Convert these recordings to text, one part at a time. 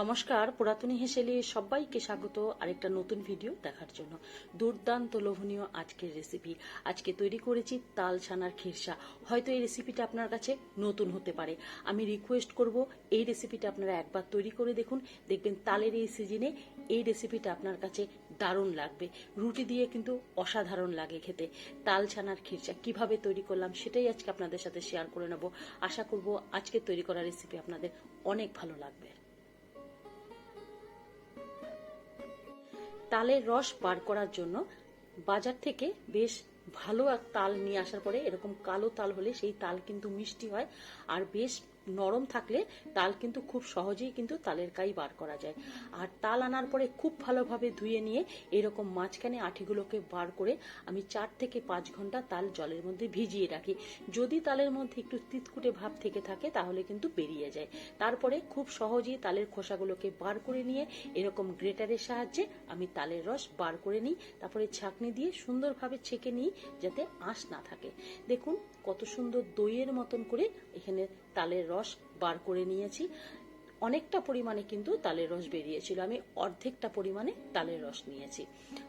নমস্কার, পুরাতনী হেসেলে সবাইকে স্বাগত। আরেকটা নতুন ভিডিও দেখার জন্য। দুর্দান্ত লোভনীয় আজকের রেসিপি আজকে তৈরি করেছি তাল ছানার খিরসা হয়তো এই রেসিপিটা আপনার কাছে নতুন হতে পারে। আমি রিকোয়েস্ট করব এই রেসিপিটা আপনারা একবার তৈরি করে দেখুন। দেখবেন তালের এই সিজনে এই রেসিপিটা আপনার কাছে দারুণ লাগবে। রুটি দিয়ে কিন্তু অসাধারণ লাগে খেতে। তাল ছানার খিরসা কীভাবে তৈরি করলাম সেটাই আজকে আপনাদের সাথে শেয়ার করে নেব। আশা করব আজকে তৈরি করা রেসিপি আপনাদের অনেক ভালো লাগবে। তালের রস বার করার জন্য বাজার থেকে বেশ ভালো এক তাল নিয়ে আসার পরে এরকম কালো তাল হলে সেই তাল কিন্তু মিষ্টি হয়। আর বেশ নরম থাকলে তাল কিন্তু খুব সহজেই কিন্তু তালের কাই বার করা যায়। আর তাল আনার পরে খুব ভালোভাবে ধুয়ে নিয়ে এরকম মাঝখানে আঠিগুলোকে বার করে আমি চার থেকে পাঁচ ঘণ্টা তাল জলের মধ্যে ভিজিয়ে রাখি। যদি তালের মধ্যে একটু তিতকুটে ভাব থেকে থাকে তাহলে কিন্তু বেরিয়ে যায়। তারপরে খুব সহজেই তালের খোসাগুলোকে বার করে নিয়ে এরকম গ্রেটারের সাহায্যে আমি তালের রস বার করে নিই। তারপরে ছাঁকনি দিয়ে সুন্দরভাবে ছেঁকে নিই যাতে আঁশ না থাকে। দেখুন কত সুন্দর দইয়ের মতন করে এখানে তালের রস বার করে নিয়েছি। অনেকটা পরিমাণে কিন্তু তালের রস বেরিয়েছিল। আমি অর্ধেকটা পরিমাণে তালের রস নিয়েছি।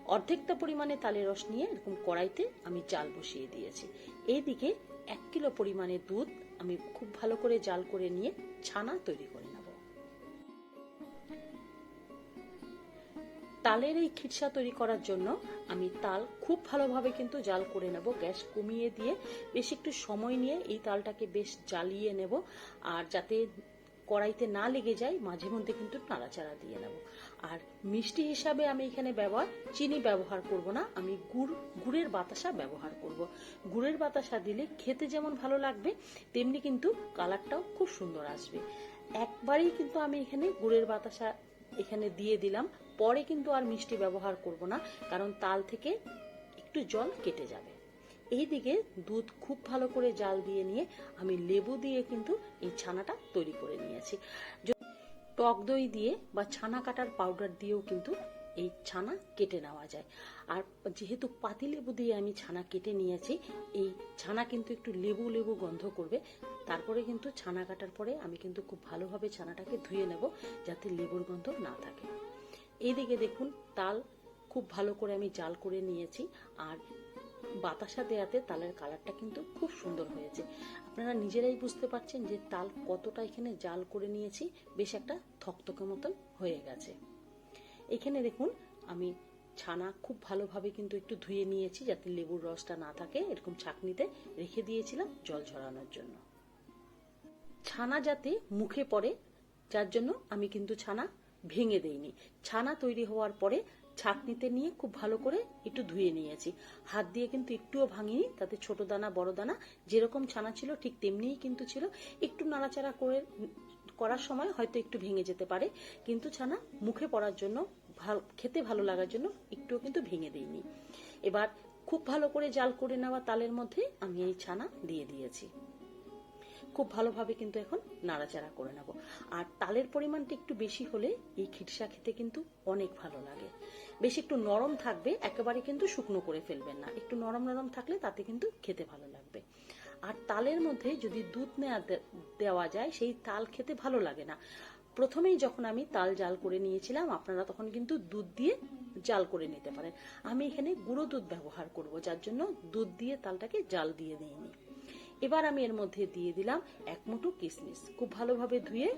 অর্ধেকটা পরিমাণে তালের রস নিয়ে এরকম কড়াইতে আমি জাল বসিয়ে দিয়েছি। এইদিকে এক কিলো পরিমাণে দুধ আমি খুব ভালো করে জাল করে নিয়ে ছানা তৈরি করে তালের এই খিরসা তৈরি করার জন্য আমি তাল খুব ভালোভাবে কিন্তু জাল করে নেব, গ্যাস কমিয়ে দিয়ে বেশ একটু সময় নিয়ে এই তালটাকে বেশ জ্বালিয়ে নেব আর যাতে কড়াইতে না লেগে যায়, মাঝে মধ্যে কিন্তু নাড়াচাড়া দিয়ে নেব। আর মিষ্টি হিসাবে আমি এখানে ব্যবহার, চিনি ব্যবহার করব না, আমি গুড়, গুড়ের বাতাসা ব্যবহার করব। গুড়ের বাতাসা দিলে খেতে যেমন ভালো লাগবে, তেমনি কিন্তু কালারটাও খুব সুন্দর আসবে। একবারেই কিন্তু আমি এখানে গুড়ের বাতাসা এখানে দিয়ে দিলাম। পরে কিন্তু আর মিষ্টি ব্যবহার করব না, কারণ তাল থেকে একটু জল কেটে যাবে। এইদিকে দুধ খুব ভালো করে জাল দিয়ে নিয়ে আমি লেবু দিয়ে কিন্তু এই ছানাটা তৈরি করে নিয়েছি। টক দই দিয়ে বা ছানা কাটার পাউডার দিয়েও কিন্তু এই ছানা কেটে নেওয়া যায়। আর যেহেতু পাতি লেবু দিয়ে আমি ছানা কেটে নিয়েছি, এই ছানা কিন্তু একটু লেবু লেবু গন্ধ করবে। তারপরে কিন্তু ছানা কাটার পরে আমি কিন্তু খুব ভালোভাবে ছানাটাকে ধুয়ে নেব, যাতে লেবুর গন্ধ না থাকে। এইদিকে দেখুন, তাল খুব ভালো করে আমি জাল করে নিয়েছি, আর বাতাসা দেয়াতে তালের কালারটা কিন্তু খুব সুন্দর হয়েছে। আপনারা নিজেরাই বুঝতে পারছেন যে তাল কতটা এখানে জাল করে নিয়েছি, বেশ একটা থকথকে মতন হয়ে গেছে। এখানে দেখুন, আমি ছানা খুব ভালোভাবে কিন্তু একটু ধুয়ে নিয়েছি, যাতে লেবুর রসটা না থাকে, এরকম ছাকনিতে রেখে দিয়েছিলাম জল ঝরানোর জন্য। ছানা যাতে মুখে পড়ে, যার জন্য আমি কিন্তু ছানা ভেঙে দেইনি। ছানা তৈরি হওয়ার পরে ছাকনিতে নিয়ে খুব ভালো করে একটু ধুয়ে নিয়েছি। হাত দিয়ে কিন্তু একটুও ভাঙিনি, তাতে ছোট দানা, বড় দানা যেরকম ছানা ছিল ঠিক তেমনিই কিন্তু ছিল। একটু নাড়াচাড়া করে করার সময় হয়তো একটু ভেঙে যেতে পারে, কিন্তু ছানা মুখে পড়ার জন্য খেতে ভালো লাগার জন্য একটুও কিন্তু ভেঙে দিইনি। এবার খুব ভালো করে জাল করে নেওয়া তালের মধ্যে আমি এই ছানা দিয়ে দিয়েছি। খুব ভালোভাবে কিন্তু এখন নাড়াচাড়া করে নেব। আর তালের পরিমাণটা একটু বেশি হলে এই খিরসা খেতে কিন্তু অনেক ভালো লাগে। বেশি একটু নরম থাকবে, একেবারে কিন্তু শুকনো করে ফেলবেন না। একটু নরম নরম থাকলে তাতে কিন্তু খেতে ভালো লাগবে। আর তালের মধ্যে যদি দুধ নেওয়া দেওয়া যায়, সেই তাল খেতে ভালো লাগে না। প্রথমেই যখন আমি তাল জাল করে নিয়েছিলাম, আপনারা তখন কিন্তু দুধ দিয়ে জাল করে নিতে পারেন। আমি এখানে গুঁড়ো দুধ ব্যবহার করব, যার জন্য দুধ দিয়ে তালটাকে জাল দিয়ে দিইনি। এবার আমি এর মধ্যে দিয়ে দিলাম এক মুঠো কিশমিশ খুব ভালোভাবে ধুয়ে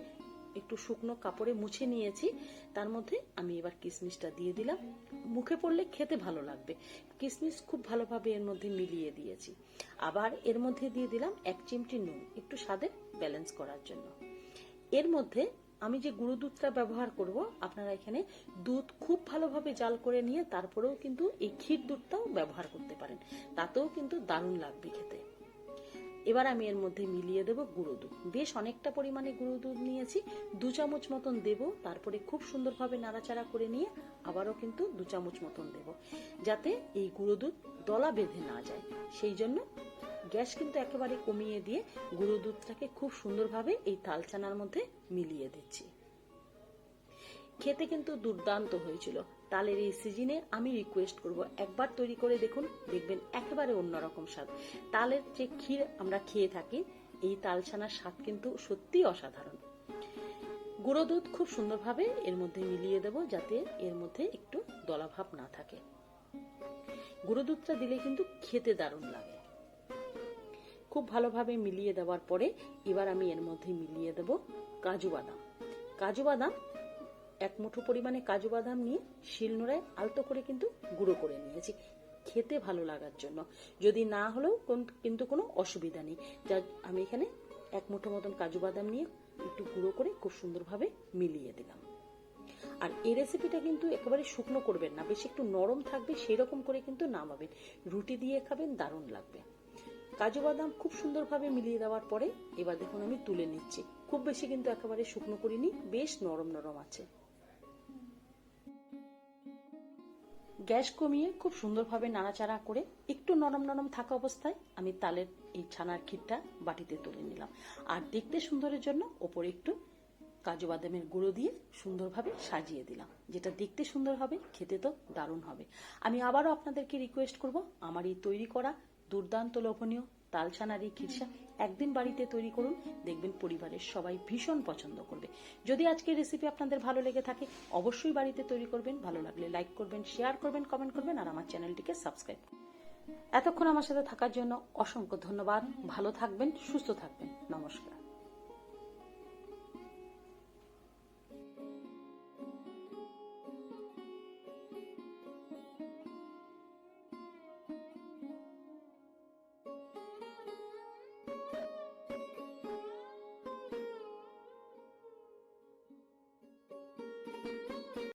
একটু শুকনো কাপড়ে মুছে নিয়েছি। তার মধ্যে আমি এবার কিশমিশটা দিয়ে দিলাম। মুখে পড়লে খেতে ভালো লাগবে। কিশমিশ খুব ভালোভাবে এর মধ্যে মিলিয়ে দিয়েছি। আবার এর মধ্যে দিয়ে দিলাম এক চিমটি নুন, একটু স্বাদে ব্যালেন্স করার জন্য। এর মধ্যে আমি যে গুঁড়ো দুধটা ব্যবহার করব, আপনারা এখানে দুধ খুব ভালোভাবে জাল করে নিয়ে তারপরেও কিন্তু এই ক্ষীর দুধটাও ব্যবহার করতে পারেন। তাতেও কিন্তু দারুণ লাগবে খেতে। এবার আমি এর মধ্যে মিলিয়ে দেব গুঁড়ো দুধ। বেশ অনেকটা পরিমাণে গুঁড়ো দুধ নিয়েছি। দু চামচ মতন দেব, তারপরে খুব সুন্দরভাবে নাড়াচাড়া করে নিয়ে আবারও কিন্তু দু চামচ মতন দেব, যাতে এই গুঁড়ো দুধ দলা বেঁধে না যায়। সেই জন্য গ্যাস কিন্তু একেবারে কমিয়ে দিয়ে গুঁড়ো দুধটাকে খুব সুন্দরভাবে এই তালচানার মধ্যে মিলিয়ে দিচ্ছি। খেতে কিন্তু দুর্দান্ত হয়েছিল। তালের এই সিজনে আমি রিকোয়েস্ট করব, একবার তৈরি করে দেখুন, দেখবেন একেবারে অন্যরকম স্বাদ। তালের যে ক্ষীর আমরা খেয়ে থাকি, এই তালছানার স্বাদ কিন্তু সত্যি অসাধারণ। গুঁড়ো দুধ খুব সুন্দরভাবে এর মধ্যে মিলিয়ে দেব যাতে এর মধ্যে একটু দলাভাব না থাকে। গুঁড়ো দুধটা দিলে কিন্তু খেতে দারুণ লাগে। খুব ভালোভাবে মিলিয়ে দেওয়ার পরে এবার আমি এর মধ্যে মিলিয়ে দেব কাজু বাদাম। কাজু বাদাম এক মুঠো পরিমাণে কাজু বাদাম নিয়ে শিলনোড়ায় আলতো করে কিন্তু গুঁড়ো করে নিয়েছি। খেতে ভালো লাগার জন্য। যদি না হলেও কোন- কিন্তু কোনো অসুবিধা নেই। যা আমি এখানে এক মুঠো মতন কাজু বাদাম নিয়ে একটু গুঁড়ো করে খুব সুন্দরভাবে মিলিয়ে দিলাম। আর এই রেসিপিটা কিন্তু একেবারে শুকনো করবেন না। বেশি একটু নরম থাকবে সেই রকম করে কিন্তু নামাবেন। রুটি দিয়ে খাবেন, দারুণ লাগবে। কাজু বাদাম খুব সুন্দরভাবে মিলিয়ে দেওয়ার পরে এবার দেখুন আমি তুলে নিচ্ছি। খুব বেশি কিন্তু একেবারে শুকনো করিনি, বেশ নরম নরম আছে। গ্যাস কমিয়ে খুব সুন্দরভাবে নাড়াচাড়া করে একটু নরম নরম থাকা অবস্থায় আমি তালের এই ছানার ক্ষীরটা বাটিতে তুলে নিলাম। আর দেখতে সুন্দরের জন্য ওপরে একটু কাজু বাদামের গুঁড়ো দিয়ে সুন্দরভাবে সাজিয়ে দিলাম। যেটা দেখতে সুন্দর হবে, খেতে তো দারুণ হবে। আমি আবারও আপনাদেরকে রিকোয়েস্ট করব, আমার এই তৈরি করা দুর্দান্ত লোভনীয় তালছানার এই খিরসা একদিন বাড়িতে তৈরি করুন। দেখবেন পরিবারের সবাই ভীষণ পছন্দ করবে। যদি আজকের রেসিপি আপনাদের ভালো লেগে থাকে, অবশ্যই বাড়িতে তৈরি করবেন। ভালো লাগলে লাইক করবেন শেয়ার করবেন কমেন্ট করবেন, আর আমার চ্যানেলটিকে সাবস্ক্রাইব এতক্ষণ আমার সাথে থাকার জন্য অসংখ্য ধন্যবাদ। ভালো থাকবেন, সুস্থ থাকবেন। নমস্কার।